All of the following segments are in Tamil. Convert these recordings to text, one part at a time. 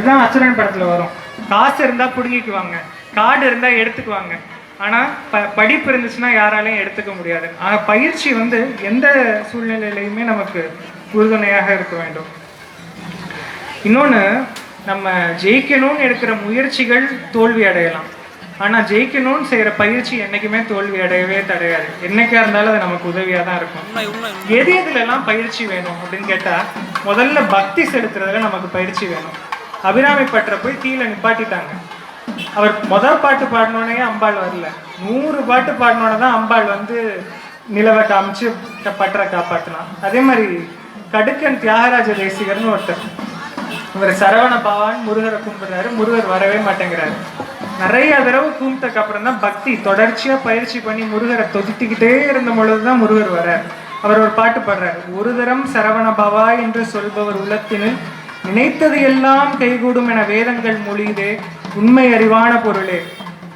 இதுதான் அசுரன் படத்துல வரும். காசு இருந்தா புடுங்கிக்குவாங்க. காடு இருந்தா எடுத்துக்குவாங்க. ஆனா ப படிப்பு இருந்துச்சுன்னா யாராலையும் எடுத்துக்க முடியாது. ஆனா பயிற்சி வந்து எந்த சூழ்நிலையிலையுமே நமக்கு உறுதுணையாக இருக்க வேண்டும். இன்னொன்று நம்ம ஜெயிக்கணும்னு எடுக்கிற முயற்சிகள் தோல்வி அடையலாம். ஆனால் ஜெயிக்கணும்னு செய்கிற பயிற்சி என்றைக்குமே தோல்வி அடையவே தடையாது. என்னைக்கா இருந்தாலும் அது நமக்கு உதவியாக தான் இருக்கும். எது எதுலெல்லாம் பயிற்சி வேணும் அப்படின்னு கேட்டால் முதல்ல பக்தி செலுத்துறதுல நமக்கு பயிற்சி வேணும். அபிராமி பற்ற போய் கீழே நிப்பாட்டிட்டாங்க. அவர் முதல் பாட்டு பாடினோடனே அம்பாள் வரல. நூறு பாட்டு பாடினோடனே தான் அம்பாள் வந்து நிலவை காமிச்சு பற்றை காப்பாற்றினான் அதே மாதிரி கடுக்கன் தியாகராஜ தேசிகர்னு ஒருத்தர். இவர் சரவண பவான் முருகரை கும்பிடுறாரு. முருகர் வரவே மாட்டேங்கிறாரு. நிறைய தடவை கும்பிட்டக்கு அப்புறம் தான் பக்தி தொடர்ச்சியா பயிற்சி பண்ணி முருகரை தொகுத்திக்கிட்டே இருந்த பொழுதுதான் முருகர் வர்றார். அவர் ஒரு பாட்டு பாடுறாரு. ஒரு தரம் சரவண பவா என்று சொல்பவர் உள்ளத்தினில் நினைத்தது எல்லாம் கைகூடும் என வேதங்கள் மொழியுதே உண்மை அறிவான பொருளே.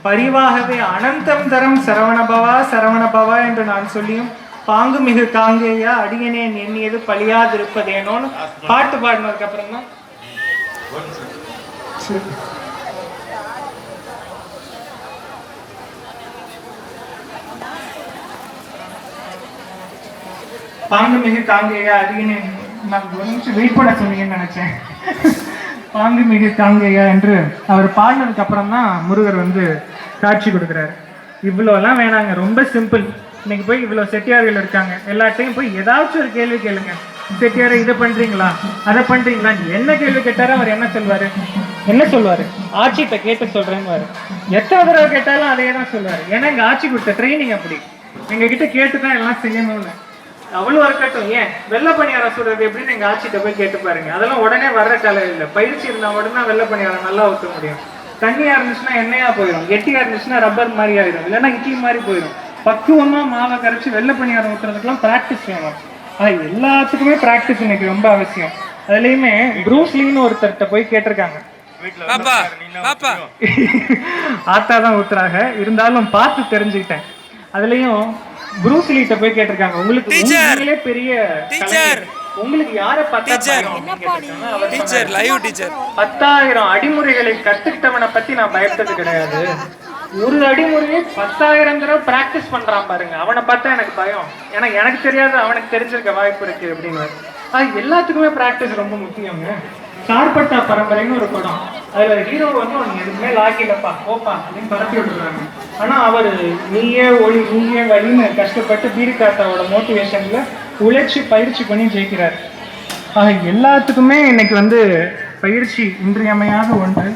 பரிவாகவே அனந்தம் தரம் சரவணபவா சரவணபவா என்று நான் சொல்லியும் பாங்கு மிகு காங்கேயா அடியனேன் எண்ணியது பழியாதிருப்பதேனோன்னு பாட்டு பாடினதுக்கு அப்புறம் தான் பாங்கு மிகு காங்கேயா அடியனேன் நான் ஒரு நிமிஷம் வெயிட் பண்ண சொன்னீங்கன்னு நினைச்சேன். பாங்கு மிகு தாங்கையா என்று அவர் பாடினதுக்கு அப்புறம் தான் முருகர் வந்து காட்சி கொடுக்குறாரு. இவ்வளோலாம் வேணாங்க ரொம்ப சிம்பிள் இன்னைக்கு போய் இவ்வளோ செட்டியார்கள் இருக்காங்க. எல்லார்ட்டையும் போய் ஏதாச்சும் ஒரு கேள்வி கேளுங்க. செட்டியாரை இதை பண்றீங்களா? அதை பண்றீங்களா? என்ன கேள்வி கேட்டாரோ அவர் என்ன சொல்வாரு? என்ன சொல்வாரு? ஆட்சிகிட்ட கேட்டு சொல்றேன்னு எத்தனை தடவை கேட்டாலும் அதே தான் சொல்லுவாரு ஏன்னா எங்க ஆட்சி கொடுத்த ட்ரைனிங் அப்படி. எங்ககிட்ட கேட்டு தான் எல்லாம் செய்யணும்னு. அவ்வளவு இருக்கட்டும் ஏன்? வெள்ள பணியாரம் சுடுறது எப்படின்னு எங்க ஆட்சிட்ட போய் கேட்டு பாருங்க. அதெல்லாம் உடனே வர்ற கலை இல்லை. பயிற்சி இருந்தா மட்டும்தான் வெள்ள பணியாரம் நல்லா ஊற்ற முடியும். தண்ணியா இருந்துச்சுன்னா எண்ணெயா போயிடும் கெட்டியா இருந்துச்சுன்னா ரப்பர் மாதிரி ஆயிடும் இல்லைன்னா இட்லி மாதிரி போயிடும் பக்குவமா மாவை கரைச்சி வெள்ள பணியாரம் ஊற்றுறதுக்கெல்லாம் ப்ராக்டிஸ் வேணும். ஆனா எல்லாத்துக்குமே ப்ராக்டிஸ் இன்னைக்கு ரொம்ப அவசியம். அதுலயுமே ப்ரூஸ்லின்னு ஒருத்தர்கிட்ட போய் கேட்டிருக்காங்க. ஆத்தா தான் ஊத்துறாங்க. இருந்தாலும் பார்த்து தெரிஞ்சுக்கிட்டேன். அதுலயும் ப்ரூஸ்லிட்ட போய் கேட்டிருக்காங்க. உங்களுக்கு! உண்மையிலே பெரிய! கலைஞர். உங்களுக்கு யார. அவர் டீச்சர் லைவ் டீச்சர் பத்தாயிரம் அடிமுறைகளை கத்துக்கிட்டவனை பத்தி நான் பயப்பட்டது கிடையாது. ஒரு அடிமுறையை பத்தாயிரம் தடவை பிராக்டிஸ் பண்றான் பாருங்க. அவனை பார்த்தா எனக்கு பயம். ஏன்னா எனக்கு தெரியாது அவனுக்கு தெரிஞ்சிருக்க வாய்ப்பு இருக்கு அப்படின்னு அது எல்லாத்துக்குமே பிராக்டிஸ் ரொம்ப முக்கியங்க. சார்பட்டா பரம்பரைன்னு ஒரு படம். அதுல ஹீரோ வந்து அவன் எதுவுமே லாக்கிலப்பா போப்பா அப்படின்னு பரப்பி விட்டுறாங்க. ஆனால் அவர் நீயே ஒளி நீயே வழின்னு கஷ்டப்பட்டு பீடி காத்தாவோட மோட்டிவேஷனில் உழைச்சி பயிற்சி பண்ணி ஜெயிக்கிறார். ஆக எல்லாத்துக்குமே இன்னைக்கு வந்து பயிற்சி இன்றியமையாத ஒன்று.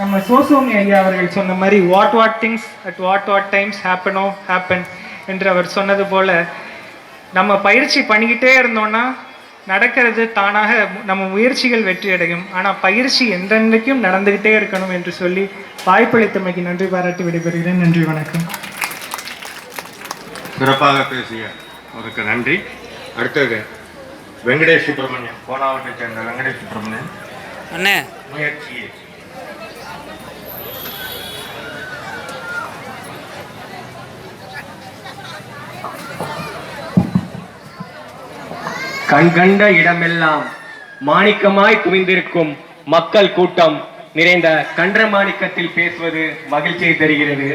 நம்ம சோசோமி ஐயா அவர்கள் சொன்ன மாதிரி what what things at what what times ஹேப்பனோ happen என்று அவர் சொன்னது போல் நம்ம பயிற்சி பண்ணிக்கிட்டே இருந்தோன்னா நடக்கிறது தானாக நம்ம முயற்சிகள் வெற்றி அடையும் ஆனால் பயிற்சி என்றென்றைக்கும் நடந்துக்கிட்டே இருக்கணும் என்று சொல்லி வாய்ப்பளித்தமைக்கு நன்றி பாராட்டி விடைபெறுகிறேன். நன்றி வணக்கம். சிறப்பாக பேசிய அவருக்கு நன்றி. அடுத்தது வெங்கடேஷ் சுப்பிரமணியம். கோனாவட்டை சேர்ந்த வெங்கடேஷ் சுப்பிரமணியம். அண்ணே. முயற்சி கண்கண்ட இடமெல்லாம் மாணிக்கமாய் குவிந்திருக்கும் மக்கள் கூட்டம் நிறைந்த கன்ற மாணிக்கத்தில் பேசுவது மகிழ்ச்சியை தருகிறது.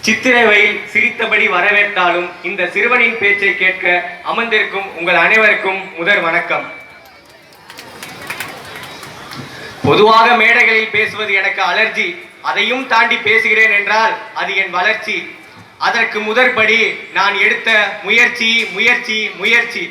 சித்திரை சிரித்தபடி வரவேற்றாலும் இந்த சிறுவனின் பேச்சை கேட்க அமர்ந்திருக்கும் உங்கள் அனைவருக்கும் முதல் வணக்கம். பொதுவாக மேடைகளில் பேசுவது எனக்கு அலர்ஜி. அதையும் தாண்டி பேசுகிறேன் என்றால் அது என் வளர்ச்சி. அதற்கு முதற்படி நான் எடுத்த முயற்சி முயற்சி முயற்சி.